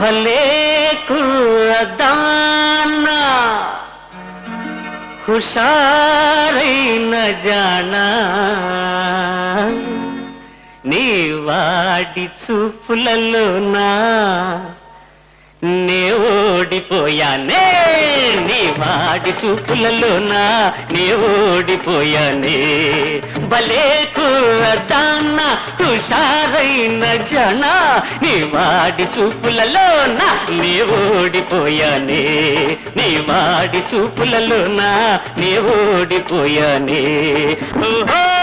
భలే కుర్రదానా హుషారైన జానా. నీ వాడి చూపులలో నా నే ఓడిపోయానే నీ వాడి చూపులలో నా నే ఓడిపోయానే భలే కుర్రదాన్న ఎవరైన జన నీ వాడి చూపులలోనా నీ ఓడిపోయానే. నీ వాడి చూపులలోనా నీ ఓడిపోయానే. ఓహో!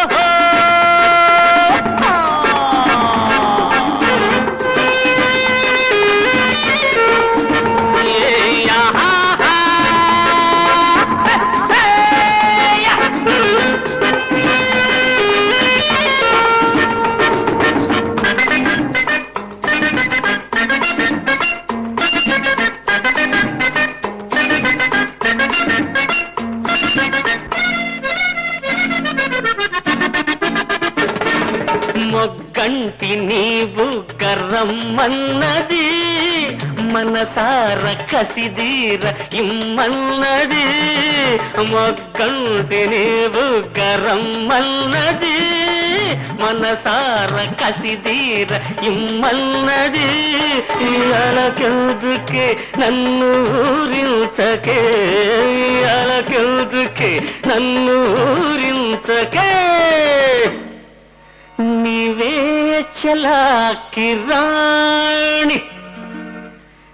మొగ్గంటి నీవు కర్రమ్మన్నది మనసార కసిదీర ఇమ్మన్నది. మొగ్గంటి నీవు కర్రమ్మన్నది మనసార కసిదీర ఇమ్మన్నది. అలకెందుకే నన్ను ఊరించకే అలకెందుకే నన్ను ఊరించకే? నీవే చలాకి రాణి.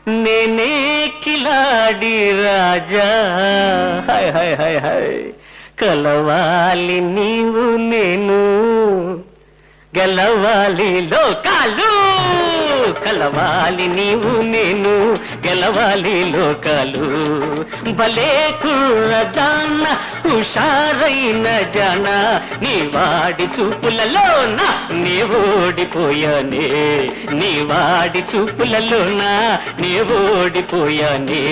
నేనే కిలాడి రాజా. Hi hi hi hi. కలవాలి నీవు నేను. గెలవాలి లోకాలు కలవాలి నీవు నేను గెలవాలి లోకాలు. భలే కుర్రదాన హుషారైన జన నీ వాడి చూపులలోన నీ ఓడిపోయానే. నీ వాడి చూపులలోన నీ ఓడిపోయానే.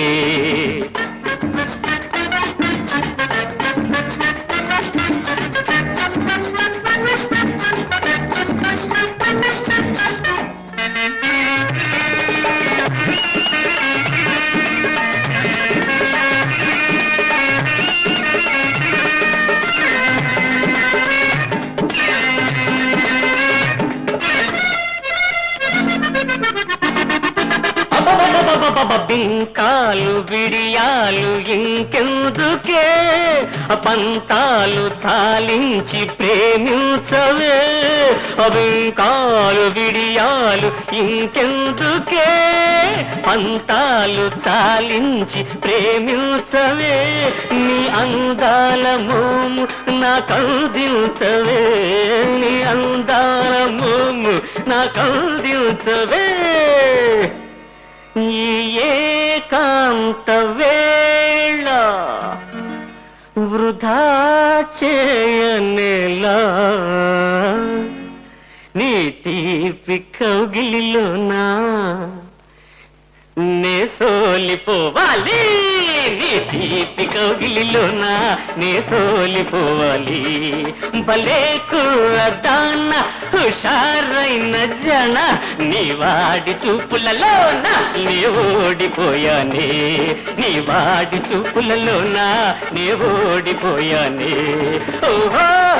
బింకాలు విడియాలు ఇంకెందుకే? పంతాలు తాలించి ప్రేమించవే. అబింకాలు విడియాలు ఇంకెందుకే? పంతాలు చాలించి ప్రేమించవే. నీ అందాల మోము నా కౌదించవే నీ అందాల మోము నా కౌదించవే ఈ ఏకాంత వేళ వృధా చేయనేలా. నీ తీపి కౌగిలిలోనా నే సోలిపోవాలి. తీపి కౌగిలిలోనా నే సోలిపోవాలి. భలే కుర్రదాన్న హుషారైన జన నీ వాడి చూపులలోన నీ ఓడిపోయానే. నీ వాడి చూపులలోన నీ ఓడిపోయానే. ఓహో!